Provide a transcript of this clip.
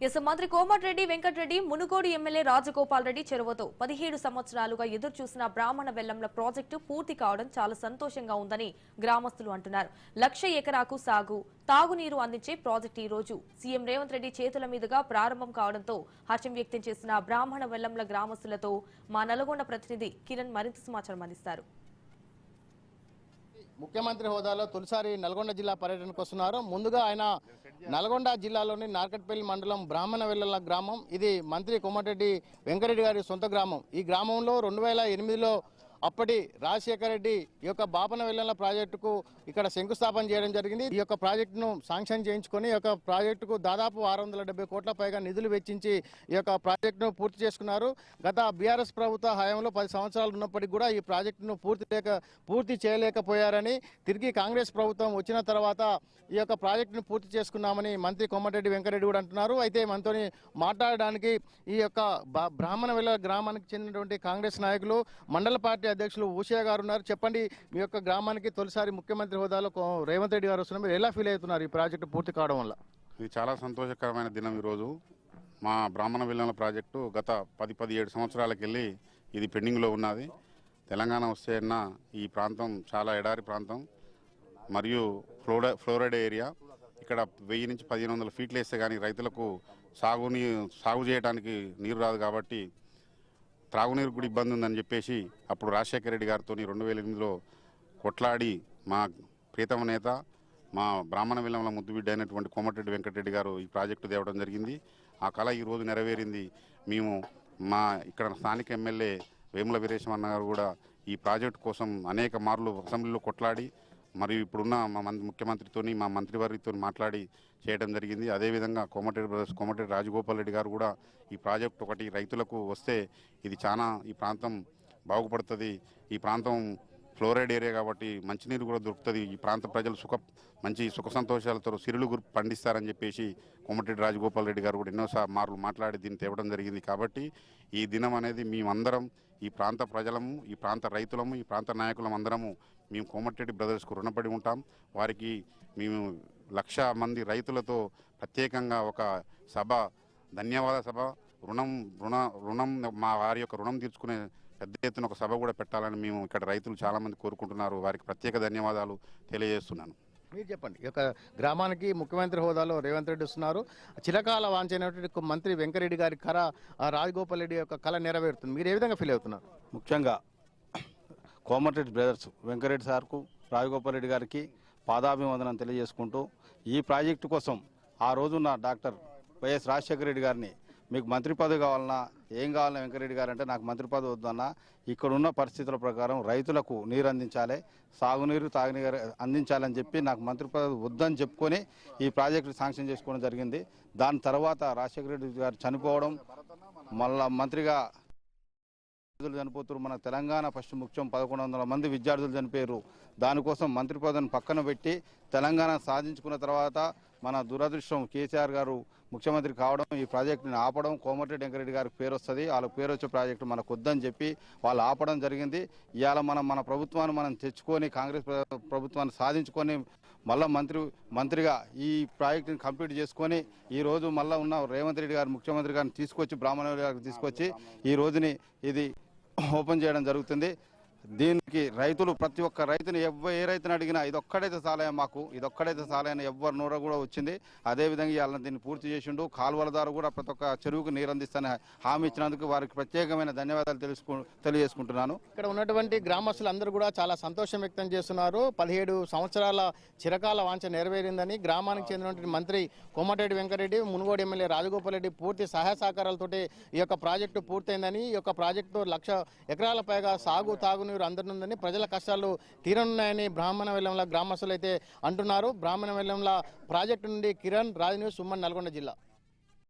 Yes మంత్రి Komatireddy Venkatreddy Munugode MLA Rajagopal Reddy చెరువతో పదిహేడు సంవత్సరాలుగా ఎదురు చూసిన బ్రాహ్మణ వెల్లంల ప్రాజెక్టు పూర్తి కావడం చాలా సంతోషంగా ఉందని గ్రామస్తులు అంటున్నారు. లక్ష ఎకరాకు సాగు తాగునీరు అందించే ప్రాజెక్టు ఈ రోజు. సీఎం రేవంత్ రెడ్డి చేతుల మీదుగా ప్రారంభం కావడంతో హర్షం వ్యక్తం చేసిన బ్రాహ్మణ వెల్లంల గ్రామస్తులతో మా నల్గొండ ప్రతినిధి కిరణ్ మరింత సమాచారం అందిస్తారు. ముఖ్యమంత్రి హోదాలో తొలిసారి నల్గొండ జిల్లా పర్యటనకు వస్తున్నారు. ముందుగా ఆయన నల్గొండ జిల్లాలోని నార్కట్పల్లి మండలం బ్రాహ్మణవెల్లల గ్రామం ఇది మంత్రి కోమటిరెడ్డి వెంకరెడ్డి గారి సొంత గ్రామం. ఈ గ్రామంలో రెండు వేల ఎనిమిదిలో అప్పటి రాజశేఖర రెడ్డి ఈ యొక్క బాపన వెల్లల ప్రాజెక్టుకు ఇక్కడ శంకుస్థాపన చేయడం జరిగింది. ఈ యొక్క ప్రాజెక్టును శాంక్షన్ చేయించుకొని ఈ యొక్క ప్రాజెక్టుకు దాదాపు ఆరు వందల డెబ్బై కోట్ల పైగా నిధులు వెచ్చించి ఈ యొక్క ప్రాజెక్టును పూర్తి చేసుకున్నారు. గత బీఆర్ఎస్ ప్రభుత్వ హయాంలో పది సంవత్సరాలు ఉన్నప్పటికీ కూడా ఈ ప్రాజెక్టును పూర్తి లేక పూర్తి చేయలేకపోయారని తిరిగి కాంగ్రెస్ ప్రభుత్వం వచ్చిన తర్వాత ఈ యొక్క ప్రాజెక్టును పూర్తి చేసుకున్నామని మంత్రి కొమ్మరెడ్డి వెంకరెడ్డి కూడా అంటున్నారు. అయితే మనతోని మాట్లాడడానికి ఈ యొక్క బ్రాహ్మణ వెళ్ళ గ్రామానికి చెందినటువంటి కాంగ్రెస్ నాయకులు మండల పార్టీ అధ్యక్షులు ఊషయ్య గారు ఉన్నారు. చెప్పండి మీ యొక్క గ్రామానికి తొలిసారి ముఖ్యమంత్రి హోదాలో రేవంత్ రెడ్డి గారు వస్తున్నారు. మీరు ఎలా ఫీల్ అవుతున్నారు ఈ ప్రాజెక్టు పూర్తి కావడం వల్ల? ఇది చాలా సంతోషకరమైన దినం ఈరోజు. మా బ్రాహ్మణ విల్లన ప్రాజెక్టు గత పది పదిహేడు సంవత్సరాలకు వెళ్ళి ఇది పెండింగ్లో ఉన్నది. తెలంగాణ వస్తే అన్న ఈ ప్రాంతం చాలా ఎడారి ప్రాంతం. మరియు ఫ్లోడ ఫ్లోరైడ్ ఏరియా ఇక్కడ వెయ్యి నుంచి పదిహేను వందల ఫీట్లు వేస్తే కానీ రైతులకు సాగుని సాగు చేయడానికి నీరు రాదు కాబట్టి త్రాగునీరు కూడా ఇబ్బంది ఉందని చెప్పేసి అప్పుడు రాజశేఖర రెడ్డి గారితో రెండు వేల ఎనిమిదిలో కొట్లాడి మా ప్రీతమ నేత మా బ్రాహ్మణ విలంలో ముద్దుబిడ్డ అయినటువంటి కోమటిరెడ్డి వెంకటరెడ్డి గారు ఈ ప్రాజెక్టు తేవడం జరిగింది. ఆ కళ ఈరోజు నెరవేరింది. మేము మా ఇక్కడ స్థానిక ఎమ్మెల్యే వేముల వీరేశం అన్న గారు కూడా ఈ ప్రాజెక్టు కోసం అనేక మార్లు అసెంబ్లీలో కొట్లాడి మరియు ఇప్పుడున్న మా మంత్రి ముఖ్యమంత్రితోని మా మంత్రివర్గితో మాట్లాడి చేయడం జరిగింది. అదేవిధంగా కోమటిరెడ్డి బ్రదర్స్ కోమటిరెడ్డి రాజగోపాల్ రెడ్డి గారు కూడా ఈ ప్రాజెక్ట్ ఒకటి రైతులకు వస్తే ఇది చాలా ఈ ప్రాంతం బాగుపడుతుంది. ఈ ప్రాంతం ఫ్లోరైడ్ ఏరియా కాబట్టి మంచినీరు కూడా దొరుకుతుంది. ఈ ప్రాంత ప్రజలు సుఖ మంచి సుఖ సంతోషాలతో సిరులు గురు పండిస్తారని చెప్పేసి కోమటిరెడ్డి రాజగోపాల్ రెడ్డి గారు కూడా ఎన్నోసార్లు మార్లు మాట్లాడి దీన్ని తేవడం జరిగింది. కాబట్టి ఈ దినం అనేది మేమందరం ఈ ప్రాంత ప్రజలము ఈ ప్రాంత రైతులము ఈ ప్రాంత నాయకులం అందరము మేము కోమటిరెడ్డి బ్రదర్స్కు రుణపడి ఉంటాం. వారికి మేము లక్ష మంది రైతులతో ప్రత్యేకంగా ఒక సభ ధన్యవాద సభ రుణం రుణ రుణం మా వారి యొక్క రుణం తీర్చుకునే పెద్ద ఎత్తున ఒక సభ కూడా పెట్టాలని మేము ఇక్కడ రైతులు చాలామంది కోరుకుంటున్నారు. వారికి ప్రత్యేక ధన్యవాదాలు తెలియజేస్తున్నాను. మీరు చెప్పండి. ఈ యొక్క గ్రామానికి ముఖ్యమంత్రి హోదాలో రేవంత్ రెడ్డి వస్తున్నారు. చిరకాల వాంఛైనటువంటి మంత్రి వెంకరెడ్డి గారి కళ ఆ రాజగోపాల్ రెడ్డి యొక్క కళ నెరవేరుతుంది. మీరు ఏ విధంగా ఫీల్ అవుతున్నారు? ముఖ్యంగా కోమటిరెడ్డి బ్రదర్స్ వెంకరెడ్డి సార్కు రాజగోపాల్ రెడ్డి గారికి పాదాభివందనం తెలియజేసుకుంటూ ఈ ప్రాజెక్టు కోసం ఆ రోజున్న డాక్టర్ వైఎస్ రాజశేఖర రెడ్డి గారిని మీకు మంత్రి పదవి కావాలన్నా ఏం కావాలన్నా వెంకరెడ్డి గారు అంటే నాకు మంత్రి పదవి వద్దన్నా ఇక్కడున్న పరిస్థితుల ప్రకారం రైతులకు నీరు అందించాలి సాగునీరు తాగునీరు అందించాలని చెప్పి నాకు మంత్రి పదవి వద్దని చెప్పుకొని ఈ ప్రాజెక్టు శాంక్షన్ చేసుకోవడం జరిగింది. దాని తర్వాత రాజశేఖర రెడ్డి గారు చనిపోవడం మళ్ళా మంత్రిగా విద్యార్థులు చనిపోతున్నారు. మన తెలంగాణ ఫస్ట్ ముఖ్యం పదకొండు వందల మంది విద్యార్థులు చనిపోయారు. దానికోసం మంత్రి పదవిని పక్కన పెట్టి తెలంగాణ సాధించుకున్న తర్వాత మన దురదృష్టం కేసీఆర్ గారు ముఖ్యమంత్రి కావడం ఈ ప్రాజెక్టుని ఆపడం కోమటిరెడ్డి వెంకరెడ్డి గారికి పేరు వస్తుంది వాళ్ళకి పేరు వచ్చే ప్రాజెక్టు మనకు వద్దని చెప్పి వాళ్ళు ఆపడం జరిగింది. ఇవాళ మనం మన ప్రభుత్వాన్ని మనం తెచ్చుకొని కాంగ్రెస్ ప్రభుత్వాన్ని సాధించుకొని మళ్ళా మంత్రి మంత్రిగా ఈ ప్రాజెక్టుని కంప్లీట్ చేసుకొని ఈ రోజు మళ్ళా ఉన్న రేవంత్ రెడ్డి గారు ముఖ్యమంత్రి గారిని తీసుకొచ్చి బ్రాహ్మణ గారికి తీసుకొచ్చి ఈ రోజుని ఇది ఓపెన్ చేయడం జరుగుతుంది. దీనికి రైతులు ప్రతి ఒక్క రైతుని ఎవ్వ ఏ రైతుని అడిగినా ఇదొక్కడైతే సాలయ మాకు ఇదొక్కడైతే సాలయని ఎవ్వరు నూర కూడా వచ్చింది. అదేవిధంగా ఇవాళ దీన్ని పూర్తి చేసిండు. కాలువల ద్వారా కూడా ప్రతి ఒక్క చెరువుకు నీరు అందిస్తానని హామీ ఇచ్చినందుకు వారికి ప్రత్యేకమైన ధన్యవాదాలు తెలుసుకు తెలియజేసుకుంటున్నాను. ఇక్కడ ఉన్నటువంటి గ్రామస్తులందరూ కూడా చాలా సంతోషం వ్యక్తం చేస్తున్నారు. పదిహేడు సంవత్సరాల చిరకాల వాంఛ నెరవేరిందని గ్రామానికి చెందినటువంటి మంత్రి కోమటిరెడ్డి వెంకరెడ్డి మునుగోడు ఎమ్మెల్యే రాజగోపాల్ రెడ్డి పూర్తి సహాయ సహకారాలతోటి ఈ యొక్క ప్రాజెక్టు పూర్తయిందని ఈ యొక్క ప్రాజెక్టు లక్ష ఎకరాల పైగా సాగు తాగునీరు అందనుందని ప్రజల కష్టాలు తీరనున్నాయని బ్రాహ్మణ వెల్లంల గ్రామస్తులు అయితే అంటున్నారు. బ్రాహ్మణ వెల్లంల ప్రాజెక్టు నుండి కిరణ్ రాజనీరు సుమన్ నల్గొండ జిల్లా.